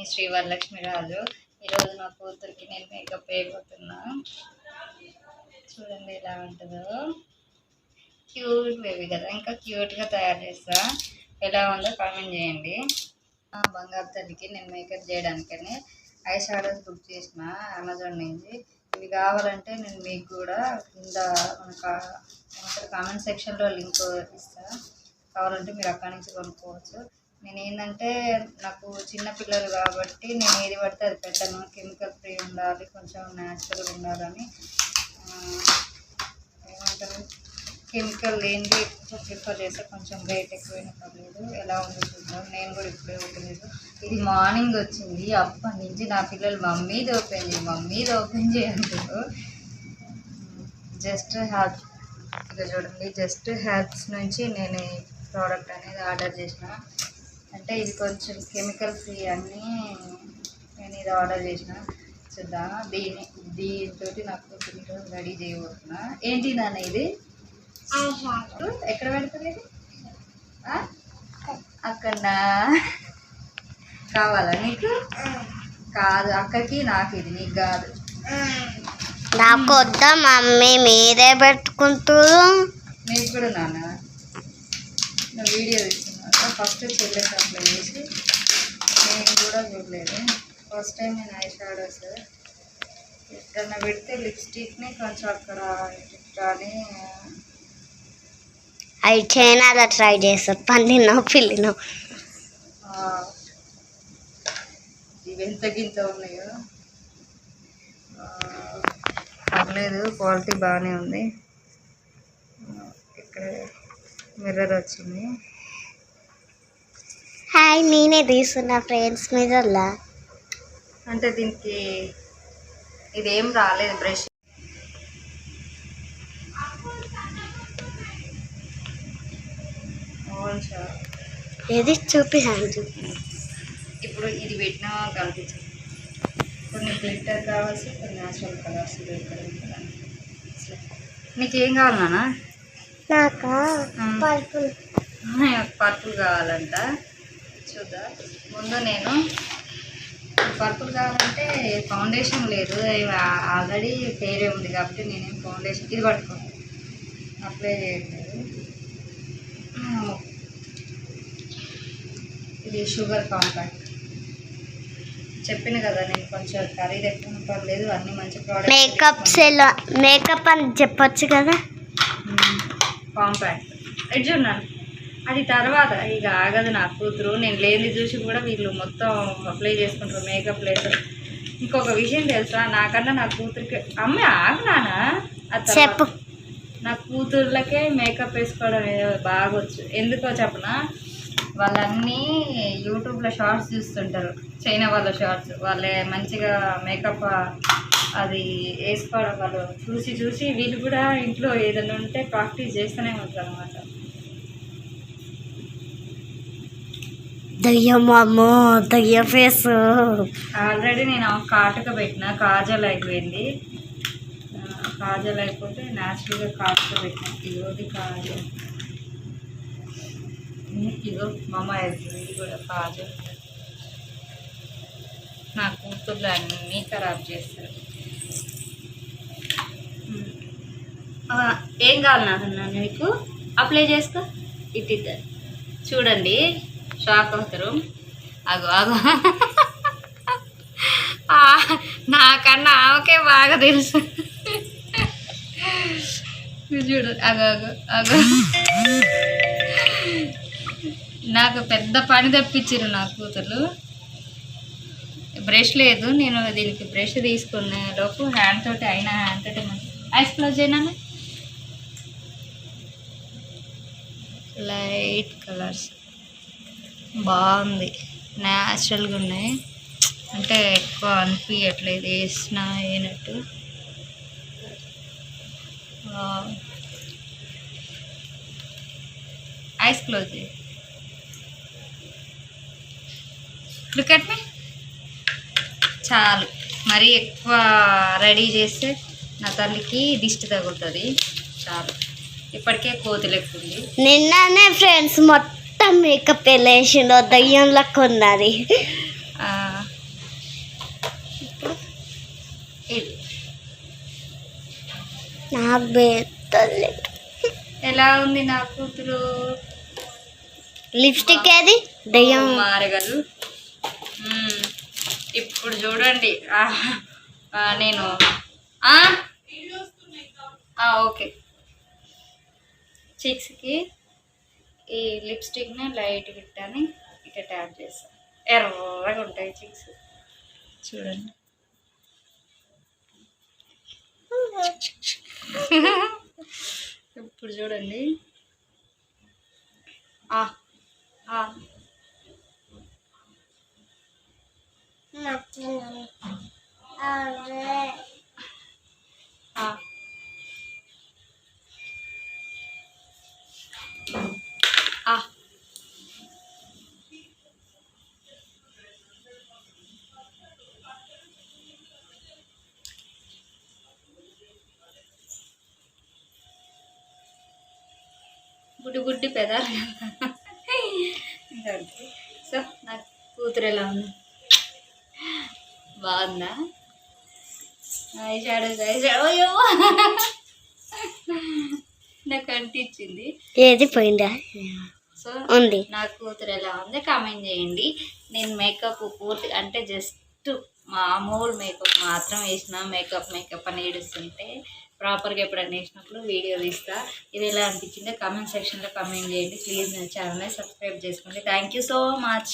మీ శ్రీ వరలక్ష్మి రాజు. ఈరోజు నా కూతురికి నేను మేకప్ వేయబోతున్నా. చూడండి ఎలా ఉంటుందో. క్యూట్ బేబీ కదా. ఇంకా క్యూట్గా తయారు చేస్తా. ఎలా ఉందో కామెంట్ చేయండి. బంగారు తల్లికి నేను మేకప్ చేయడానికని ఐ షాడోస్ బుక్ చేసిన అమెజాన్ నుంచి. ఇవి కావాలంటే నేను మీకు కూడా కింద మన కామెంట్ సెక్షన్లో లింక్ ఇస్తాను కావాలంటే మీరు అక్కడి నుంచి కొనుక్కోవచ్చు. నేను ఏంటంటే నాకు చిన్న పిల్లలు కాబట్టి నేను ఏది పడితే అది పెట్టను. కెమికల్ ఫ్రీ ఉండాలి కొంచెం న్యాచురల్గా ఉండాలని. ఏమంటారు? కెమికల్ లేనిది ప్రిఫర్ చేస్తే కొంచెం రేట్ ఎక్కువైనా పర్లేదు. ఎలా ఉందో చూద్దాం. నేను కూడా ఇప్పుడే ఓపెన్ ఇది మార్నింగ్ వచ్చింది. అప్పటి నుంచి నా పిల్లలు మమ్మీది ఓపెన్ చేయి మమ్మీది ఓపెన్ చేయంటారు జస్ట్ హ్యాప్ ఇక చూడండి. జస్ట్ హ్యాప్స్ నుంచి నేను ప్రోడక్ట్ అనేది ఆర్డర్ చేసిన. అంటే ఇది కొంచెం కెమికల్ ఫ్రీ అని నేను ఇది ఆర్డర్ చేసిన. చూద్దాం దీని దీంతో నాకు ఈరోజు రెడీ చేయబోతున్నా. ఏంటి నాన్న ఇది? ఎక్కడ ఆ? అక్కడ. కావాలా నీకు? కాదు అక్కకి నాకు ఇది నీకు కాదు. నాకు వద్దా మమ్మీ? మీరే పెట్టుకుంటారు. నీకు కూడా నాన్న. నువ్వు వీడియో ఫస్ట్ చెల్లె అప్లై చేసి నేను కూడా చూడలేదు. ఫస్ట్ టైం నేను ఐ షాడోస్ ఎక్కడన్నా పెడితే లిప్స్టిక్ని కొంచెం అక్కడ కానీ అవి చైనాలో ట్రై చేస్తారు పండినో పిల్లినో. ఇవి ఎంత గింత ఉన్నాయో. పర్లేదు క్వాలిటీ బాగానే ఉంది. ఇక్కడ మిర్రర్ వచ్చింది. హాయ్ నేనే తీసుకున్నా ఫ్రెండ్స్ మీదల్లా అంటే దీనికి ఇదేం రాలేదు బ్రష్. ఏది చూపి ఇప్పుడు ఇది పెట్టినా కనిపించదు కొన్ని గ్లిట్టర్ కావాల్సి కొన్ని న్యాచురల్ కలర్స్ నీకేం కావాలి నాన్న? నాకా. పర్పుల్ పర్పుల్ కావాలంట. చూద్దాం. ముందు నేను పర్పుల్ కావాలంటే ఫౌండేషన్ లేదు. ఆల్రెడీ పేరే ఉంది కాబట్టి నేనేం ఫౌండేషన్ ఇది పట్టుకో అప్లై చేయట్లేదు. ఇది షుగర్ కాంపాక్ట్ చెప్పిన కదా నేను కొంచెం ఖరీదు ఎక్కువ పర్లేదు అన్ని మంచి మేకప్ ప్రోడక్ట్స్ సెల్ మేకప్ అని చెప్పొచ్చు కదా? కాంపాక్ట్ ఇది చూడండి అది తర్వాత ఇక ఆగదు నా కూతురు. నేను లేని చూసి కూడా వీళ్ళు మొత్తం అప్లై చేసుకుంటారు మేకప్ లేదు ఇంకొక విషయం తెలుసా? నాకన్నా నా కూతురికి అమ్మ ఆగు నాన్న ఆ తర్వాత చెప్పు. నా కూతుర్లకే మేకప్ వేసుకోవడం ఏదో బాగా వచ్చు ఎందుకో చెప్పనా? వాళ్ళన్నీ యూట్యూబ్లో షార్ట్స్ చూస్తుంటారు. చైనా వాళ్ళ షార్ట్స్. వాళ్ళే మంచిగా మేకప్ అది వేసుకోవడం వాళ్ళు చూసి చూసి వీళ్ళు కూడా ఇంట్లో ఏదైనా ఉంటే ప్రాక్టీస్ చేస్తూనే ఉంటారు అనమాట దయ్యం అమ్మో దయ్యం ఫేస్. ఆల్రెడీ నేను ఆ కాటుక పెట్టిన కాజల్ అయిపోయింది. కాజల్ అయిపోతే న్యాచురల్గా కాటుక పెట్టిన. ఇగోది కాజల్. ఉమ్, మమ్మ ఇది కూడా కాజల్. నా కూతుర్లు అన్నీ ఖరాబ్ చేస్తారు. ఏం కావాలి నాన్న నీకు? అప్లై చేసుకో. ఇటు ఇద్దరు చూడండి. షాక్ అవుతారు. అగో అగో. నాకన్నా ఆమెకే బాగా తెలుసు. చూడు అగో అగో అగో. నాకు పెద్ద పని తప్పించారు నా కూతురు బ్రష్ లేదు నేను దీనికి బ్రష్ తీసుకునే లోపు హ్యాండ్ తోటి అయినా హ్యాండ్ తోటి ఐస్ క్లోజ్ అయినా లైట్ కలర్స్ బాగుంది. న్యాచురల్గా ఉన్నాయి. అంటే ఎక్కువ అనిపించట్లేదు వేసినా అయినట్టు ఐస్ క్లోజ్ క్రికెట్ మీ చాలు. మరీ ఎక్కువ రెడీ చేస్తే నా తల్లికి దిష్టి తగులుతుంది. చాలు. ఇప్పటికే కోతులు ఎక్కువ ఉంది నిన్ననే ఫ్రెండ్స్ మొత్తం మొత్తం మేకప్ ఎలా వేసిండో దయ్యం లెక్క ఉన్నది ఎలా ఉంది నా కూతురు? లిప్స్టిక్ ఏది? దయ్యం. మారగలు ఇప్పుడు చూడండి. నేను. ఓకే. చిక్స్కి ఈ లిప్స్టిక్ని లైట్ గిట్టని ఇట్లా ట్యాప్ చేస్తాను ఎర్రగా ఉంటాయి చిక్స్ చూడండి ఇప్పుడు చూడండి ఆ, ఆ. ఆ. గుడ్డి గుడ్డి పెదాలు. సో నా కూతురు ఎలా ఉంది? బాగుందా? ఐ షాడోస్ ఐ షాడో అయ్యో. నాకు అంటించింది ఏది పోయిందా? సో ఉంది. నా కూతురు ఎలా ఉందో? కామెంట్ చేయండి. నేను మేకప్ పూర్తి అంటే జస్ట్ మామూలు మేకప్ మాత్రం వేసిన మేకప్ మేకప్ అని ఏడుస్తుంటే ప్రాపర్గా ఎప్పుడైనా వేసినప్పుడు వీడియో తీస్తా. ఇది ఎలా అనిపించిందో కామెంట్ సెక్షన్లో కామెంట్ చేయండి. ప్లీజ్ నా ఛానల్ని సబ్స్క్రైబ్ చేసుకోండి. Thank you so much